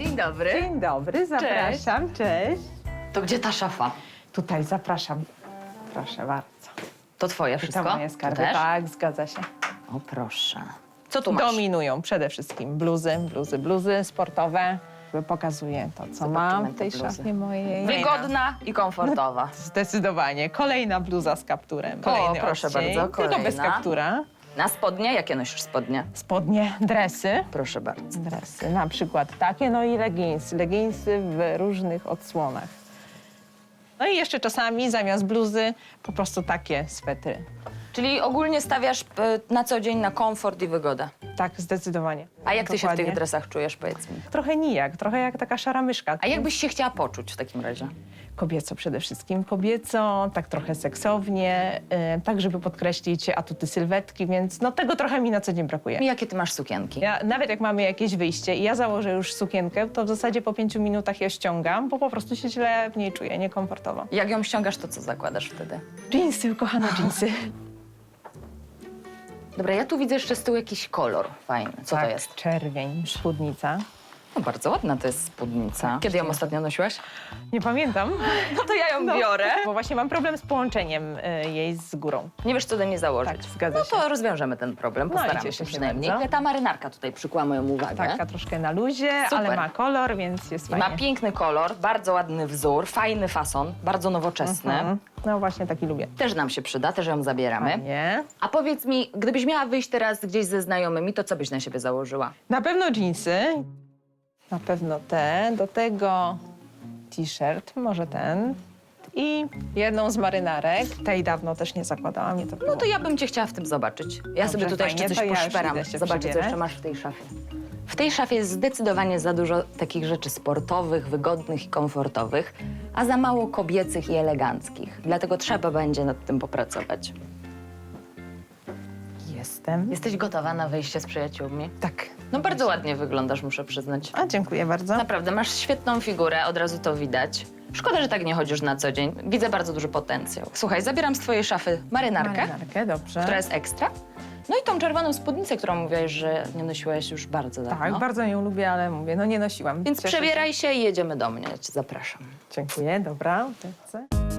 Dzień dobry. Dzień dobry, zapraszam. Cześć. To gdzie ta szafa? Tutaj zapraszam. Proszę bardzo. To twoje To wszystko? moje To skarby. też? Tak, zgadza się. O proszę. Co tu masz? Dominują przede wszystkim bluzy, bluzy, bluzy sportowe. Pokazuję to, co mam w tej bluzy. szafie mojej. Wygodna i komfortowa. Zdecydowanie. Kolejna bluza z kapturem. Kolejny proszę odcień, bardzo, Tylko bez kolejna. kaptura. Na spodnie? Jakie nosisz spodnie? Spodnie, dresy. Proszę bardzo. Dresy, na przykład takie, no i leginsy. Leginsy w różnych odsłonach. No i jeszcze czasami zamiast bluzy po prostu takie swetry. Czyli ogólnie stawiasz e, na co dzień na komfort i wygodę. Tak, zdecydowanie. A jak ty się w Dokładnie. tych dresach czujesz, powiedz mi? Trochę nijak, trochę jak taka szara myszka. A jak byś się chciała poczuć w takim razie? Kobieco przede wszystkim. Kobieco, tak trochę seksownie, y, tak żeby podkreślić atuty sylwetki, więc no tego trochę mi na co dzień brakuje. I jakie ty masz sukienki? Ja, nawet jak mamy jakieś wyjście i ja założę już sukienkę, to w zasadzie po pięciu minutach ja ściągam, bo po prostu się źle w niej czuję, niekomfortowo. Jak ją ściągasz, to co zakładasz wtedy? Jeansy, ukochane jeansy. Dobra, ja tu widzę jeszcze z tyłu jakiś kolor fajny. Co tak, to jest? czerwień, spódnica. No bardzo ładna to jest spódnica. Kiedy ją ostatnio nosiłaś? Nie pamiętam. No to ja ją biorę. Bo właśnie mam problem z połączeniem y, jej z górą. Nie wiesz, co do niej założyć. Tak, zgadza no się. to rozwiążemy ten problem, No i postaramy cieszę się się przynajmniej. bardzo. Ta marynarka tutaj przykłała moją uwagę. Taka troszkę na luzie, Super. ale ma kolor, więc jest fajnie. Ma piękny kolor, bardzo ładny wzór, fajny fason, bardzo nowoczesny. Mhm. No właśnie, taki lubię. Też nam się przyda, też ją zabieramy. Nie. A powiedz mi, gdybyś miała wyjść teraz gdzieś ze znajomymi, to co byś na siebie założyła? Na pewno jeansy. Na pewno te. Do tego t-shirt, może ten. I jedną z marynarek. Tej dawno też nie zakładałam. Nie to No to ja bym cię chciała w tym zobaczyć. Ja Dobrze, sobie tutaj fajnie, jeszcze to coś ja już poszperam. idę się Zobaczę, co przebierać. jeszcze masz w tej szafie. W tej szafie jest zdecydowanie za dużo takich rzeczy sportowych, wygodnych i komfortowych, a za mało kobiecych i eleganckich. Dlatego trzeba będzie nad tym popracować. Jestem. Jesteś gotowa na wyjście z przyjaciółmi? Tak. No bardzo ładnie wyglądasz, muszę przyznać. A dziękuję bardzo. Naprawdę, masz świetną figurę, od razu to widać. Szkoda, że tak nie chodzisz na co dzień. Widzę bardzo duży potencjał. Słuchaj, zabieram z twojej szafy marynarkę, Marynarkę, dobrze. która jest ekstra. No i tą czerwoną spódnicę, którą mówiłaś, że nie nosiłaś już bardzo dawno. Tak, bardzo ją lubię, ale mówię, no nie nosiłam. Więc Cieszę się. przebieraj się i jedziemy do mnie. Ja cię zapraszam. Dziękuję, dobra. lecę.